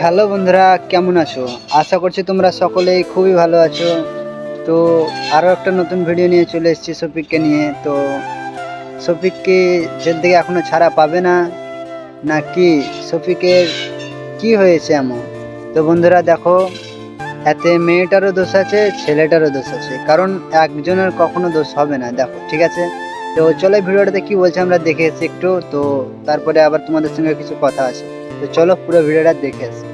Hello বন্ধুরা, কেমন আছো? আশা করছি তোমরা সকলেই খুবই ভালো আছো। তো আরও একটা নতুন ভিডিও নিয়ে চলে এসেছি শফিককে নিয়ে। তো শফিককে জেল থেকে এখনও ছাড়া পাবে না, নাকি শফিকের কি হয়েছে এমন? তো বন্ধুরা দেখো, এতে মেয়েটারও দোষ আছে, ছেলেটারও দোষ আছে। কারণ একজনের কখনো দোষ হবে না। দেখো, ঠিক আছে? তো চলো ভিডিওটাতে কি বলছে আমরা দেখে এসেছি একটু। তো তারপরে আবার তোমাদের সঙ্গে কিছু কথা আছে। তো চলো পুরো ভিডিওটা দেখে আসি।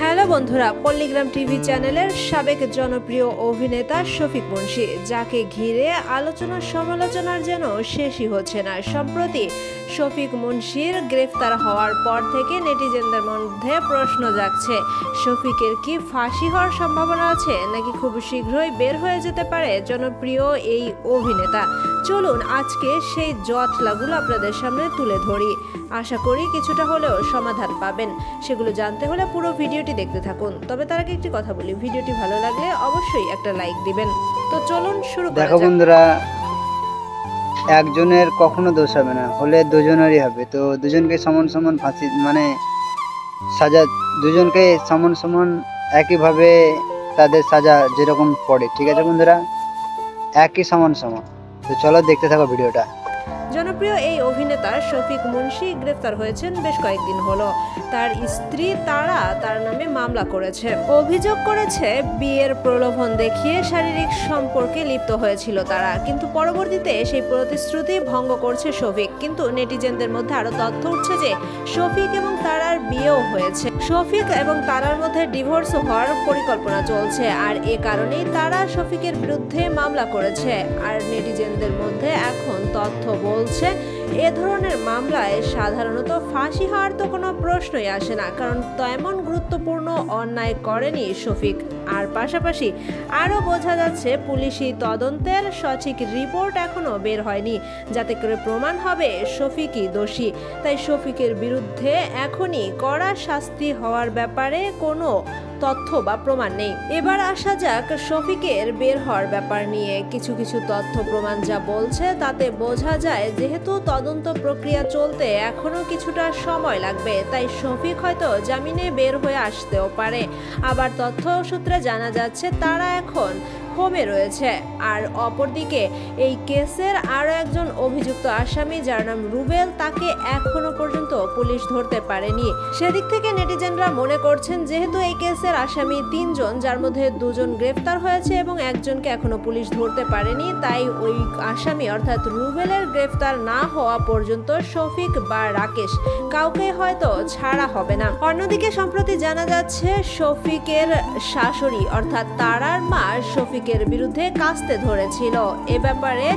হ্যালো বন্ধুরা, পল্লিগ্রাম টিভি চ্যানেলের সাবেক জনপ্রিয় অভিনেতা শফিক মুন্সি যাকে ঘিরে আলোচনা সমালোচনার যেন শেষই হচ্ছে না। সম্প্রতি শফিক মুন্সির গ্রেফতার হওয়ার পর থেকে নেটিজেনদের মধ্যে প্রশ্ন জাগছে। শফিকের কি ফাঁসি হওয়ার সম্ভাবনা আছে? নাকি খুব শীঘ্রই বের হয়ে যেতে পারে জনপ্রিয় এই অভিনেতা? চলুন আজকে সেই জটলাগুলো আপনাদের সামনে তুলে ধরি। আশা করি কিছুটা হলেও সমাধান পাবেন। সেগুলো জানতে হলে পুরো ভিডিওটি দেখতে থাকুন। তবে তার আগে একটি কথা বলি ভিডিওটি ভালো লাগলে অবশ্যই একটা লাইক দিবেন। তো চলুন শুরু দেখো বন্ধুরা একজনের কখনো দোষ হবে না হলে দুজনেরই হবে। তো দুজনকে সমান সমান ফাঁসি মানে সাজা, দুজনকে সমান সমান একইভাবে তাদের সাজা যেরকম পড়ে, ঠিক আছে বন্ধুরা? একই সমান সমান। তো চলো দেখতে থাকো ভিডিওটা। জনপ্রিয় এই অভিনেতা শফিক মুন্সি গ্রেফতার হয়েছেন বেশ কয়েকদিন হলো। তার স্ত্রী তারা, তার নামে মামলা করেছে। অভিযোগ করেছে, বিয়ের প্রলোভন দেখিয়ে শারীরিক সম্পর্কে লিপ্ত হয়েছিল তারা। কিন্তু পরবর্তীতে সেই প্রতিশ্রুতি ভঙ্গ করছে শফিক। কিন্তু নেটিজেনদের মধ্যে আরও তথ্য উঠছে যে, শফিক এবং তারার বিয়েও হয়েছে। শফিক এবং তারার মধ্যে ডিভোর্স হওয়ার পরিকল্পনা চলছে। আর এ কারণেই তারা শফিকের বিরুদ্ধে মামলা করেছে। আর নেটিজেনদের মধ্যে এখন তথ্য বলছে এ ধরনের মামলায় সাধারণত ফাঁসি হওয়ার তো কোনো প্রশ্নই আসে না, কারণ তেমন গুরুত্বপূর্ণ অন্যায় করেনি শফিক। আর পাশাপাশি আরও বোঝা যাচ্ছে পুলিশি তদন্তের সঠিক রিপোর্ট এখনও বের হয়নি, যাতে করে প্রমাণ হবে শফিকই দোষী। তাই শফিকের বিরুদ্ধে এখনই কড়া শাস্তি হওয়ার ব্যাপারে কোনো তথ্য বা প্রমাণ নেই। এবার আসা যাক শফিকের বের হওয়ার ব্যাপার নিয়ে। কিছু কিছু তথ্য প্রমাণ যা বলছে, তাতে বোঝা যায় যেহেতু তদন্ত প্রক্রিয়া চলতে এখনও কিছুটা সময় লাগবে, তাই শফিক হয়তো জামিনে বের হয়ে আসতেও পারে। আবার তথ্য সূত্রে জানা যাচ্ছে, তারা এখন হোমে রয়েছে। আর অপরদিকে, এই কেসের আরও একজন অভিযুক্ত আসামি, যার নাম রুবেল, তাকে এখনও পর্যন্ত পুলিশ ধরতে পারেনি। সেদিক থেকে নেটিজেনরা মনে করছেন, যেহেতু এই কেসের আসামি তিনজন, যার মধ্যে দুজন গ্রেফতার হয়েছে এবং একজনকে এখনও পুলিশ ধরতে পারেনি। তাই ওই আসামি, অর্থাৎ রুবেলের গ্রেফতার না হওয়া পর্যন্ত শফিক বা রাকেশ কাউকে হয়তো ছাড়া হবে না। অন্যদিকে সম্প্রতি জানা যাচ্ছে, শফিকের শাশুড়ি, অর্থাৎ তারার মা, শফিকের বিরুদ্ধে কাস্তে ধরেছিল। এ ব্যাপারে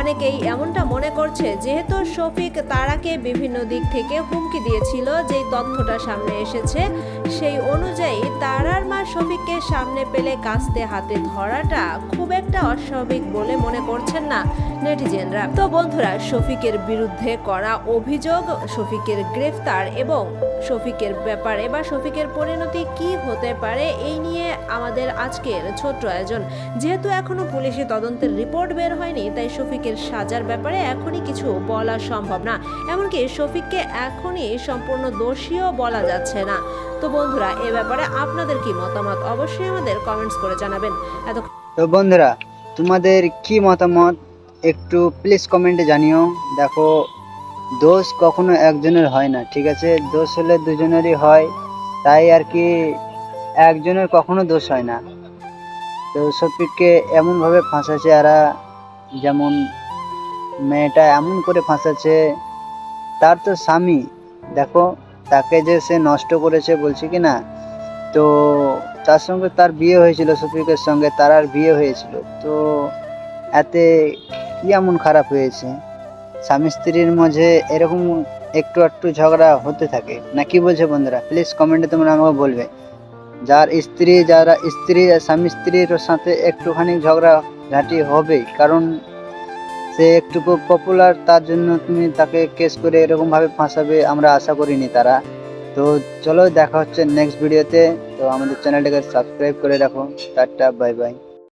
অনেকেই এমনটা মনে করছে, যেহেতু শফিক তারাকে বিভিন্ন দিক থেকে হুমকি দিয়েছিল, যেই তথ্যটা সামনে এসেছে, সেই অনুযায়ী তারার মা শফিককে সামনে পেলে কাস্তে হাতে ধরাটা খুব একটা অস্বাভাবিক বলে মনে করছেন না নেটিজেনরা। তো বন্ধুরা, শফিকের বিরুদ্ধে করা অভিযোগ, শফিকের গ্রেফতার এবং শফিকের ব্যাপারে বা শফিকের পরিণতি কি হতে পারে, এই নিয়ে আমাদের আজকের ছোট্ট আয়োজন। যেহেতু এখনও পুলিশি তদন্তের রিপোর্ট বের হয়নি, তাই শফিকের সাজার ব্যাপারে এখনই কিছু বলা সম্ভব না। এমনকি শফিককে এখনই সম্পূর্ণ দোষীও বলা যাচ্ছে না। তো বন্ধুরা, এ ব্যাপারে আপনাদের কি মতামত? অবশ্যই আমাদের কমেন্টস করে জানাবেন। এত তো বন্ধুরা, তোমাদের কি মতামত? একটু প্লিজ কমেন্টে জানিও। দেখো দোষ কখনো একজনের হয় না, ঠিক আছে? দোষ হলে দুজনেরই হয়, তাই আর কি একজনের কখনো দোষ হয় না। তো শফিককে এমনভাবে ফাঁসাচ্ছে, এরা যেমন মেয়েটা এমন করে ফাঁসাচ্ছে, তার তো স্বামী। দেখো, তাকে যে সে নষ্ট করেছে বলছে কি না, তো তার সঙ্গে তার বিয়ে হয়েছিল শফিকের সঙ্গে, তার আর বিয়ে হয়েছিল। তো এতে কি এমন খারাপ হয়েছে? স্বামী স্ত্রীর মাঝে এরকম একটু একটু ঝগড়া হতে থাকে। না, কি বলছে বন্ধুরা? প্লিজ কমেন্টে তোমরা আমাকে বলবে। যার স্ত্রী, যারা স্ত্রী, স্বামী স্ত্রীর সাথে একটুখানি ঝগড়া ঝাঁটি হবেই কারণ সে একটু পপুলার তার জন্য তুমি তাকে কেস করে এরকমভাবে ফাঁসাবে, আমরা আশা করিনি তারা। তো চলো দেখা হচ্ছে নেক্সট ভিডিওতে তো। আমাদের চ্যানেলটাকে সাবস্ক্রাইব করে রাখো। Tata bye bye